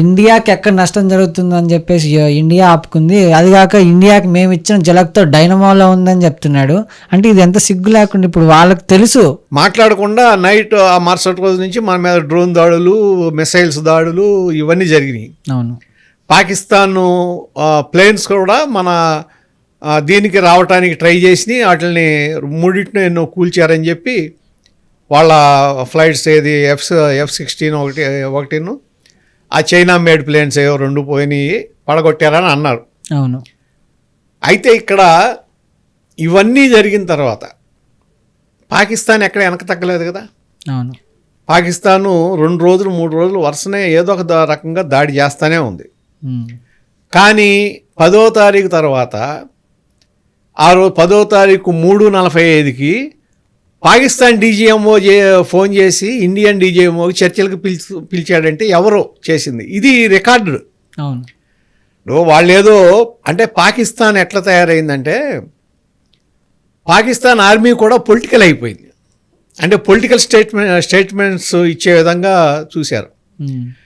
ఇండియాకి ఎక్కడ నష్టం జరుగుతుందని చెప్పేసి ఇండియా ఆపుకుంది. అది కాక ఇండియాకి మేము ఇచ్చిన జలక్తో డైనమోలో ఉందని చెప్తున్నాడు. అంటే ఇది ఎంత సిగ్గు లేకుండా ఇప్పుడు వాళ్ళకి తెలుసు. మాట్లాడకుండా నైట్ ఆ మరుసటి రోజు నుంచి మన మీద డ్రోన్ దాడులు మిసైల్స్ దాడులు ఇవన్నీ జరిగినాయి. అవును. పాకిస్తాన్ ప్లేన్స్ కూడా మన దీనికి రావటానికి ట్రై చేసి వాటిని మూడింటిని ఎన్నో కూల్చారని చెప్పి వాళ్ళ ఫ్లైట్స్ ఏది ఎఫ్ ఎఫ్ సిక్స్టీన్ ఒకటి ఒకటిను ఆ చైనా మేడ్ ప్లేన్స్ ఏవో రెండు పోయినాయి పడగొట్టారని అన్నారు. అవును. అయితే ఇక్కడ ఇవన్నీ జరిగిన తర్వాత పాకిస్తాన్ ఎక్కడ వెనక తగ్గలేదు కదా? అవును. పాకిస్తాను రెండు రోజులు మూడు రోజులు వరుసనే ఏదో ఒక రకంగా దాడి చేస్తూనే ఉంది. కానీ పదో తారీఖు తర్వాత ఆ రోజు పదో తారీఖు మూడు నలభై ఐదుకి పాకిస్తాన్ డీజీఎంఓ ఫోన్ చేసి ఇండియన్ డీజీఎంఓకి చర్చలకు పిలిచి పిలిచాడంటే ఎవరో చేసింది. ఇది రికార్డు. అవును. ఇప్పుడు వాళ్ళు ఏదో అంటే పాకిస్తాన్ ఎట్లా తయారైందంటే పాకిస్తాన్ ఆర్మీ కూడా పొలిటికల్ అయిపోయింది. అంటే పొలిటికల్ స్టేట్మెంట్ స్టేట్మెంట్స్ ఇచ్చే విధంగా చూశారు.